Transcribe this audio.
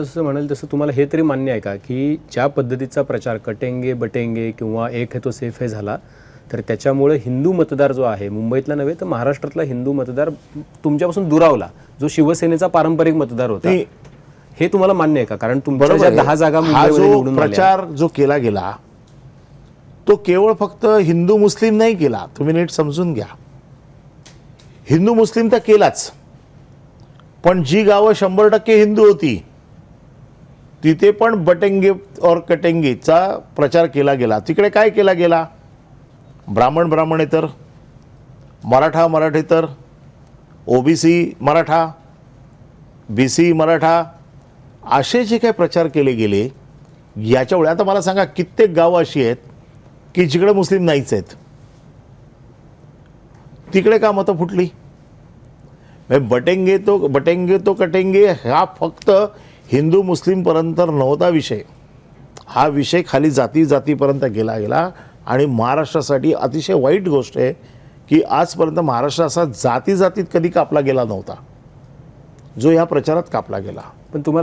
जसं म्हणाल तसं तुम्हाला हे तरी मान्य आहे का की ज्या पद्धतीचा प्रचार कटेंगे बटेंगे किंवा एक है तो सेफ है झाला तर त्याच्यामुळे हिंदू मतदार जो आहे मुंबईतला नव्हे तर महाराष्ट्रातला हिंदू मतदार तुमच्यापासून दुरावला जो शिवसेनेचा पारंपरिक मतदार होता. हे तुम्हाला मान्य आहे का? कारण तुमच्या. दहा जागा प्रचार जो केला गेला तो केवळ फक्त हिंदू मुस्लिम नाही केला. तुम्ही नीट समजून घ्या. हिंदू मुस्लिम तर केलाच. पण जी गावं शंभर टक्के हिंदू होती तिथे पण बटेंगे और कटेंगेचा प्रचार केला गेला. तिकडे काय केला गेला? ब्राह्मण ब्राह्मणेतर मराठा मराठे तर OBC Maratha B C Maratha असे जे काही प्रचार केले गेले याच्यामुळे आता मला सांगा कित्येक गावं अशी आहेत की जिकडे मुस्लिम नाहीच आहेत? तिकडे का मतं फुटली? बटेंगे तो बटेंगे तो कटेंगे हा फक्त हिंदू मुस्लिमपर्यंत नव्हता विषय. हा विषय खाली जाती जातीपर्यंत गेला गेला आणि महाराष्ट्रासाठी अतिशय वाईट गोष्ट आहे की आजपर्यंत महाराष्ट्र असा जाती जातीत कधी कापला गेला नव्हता. जो ह्या प्रचारात कापला गेला. पण तुम्हाला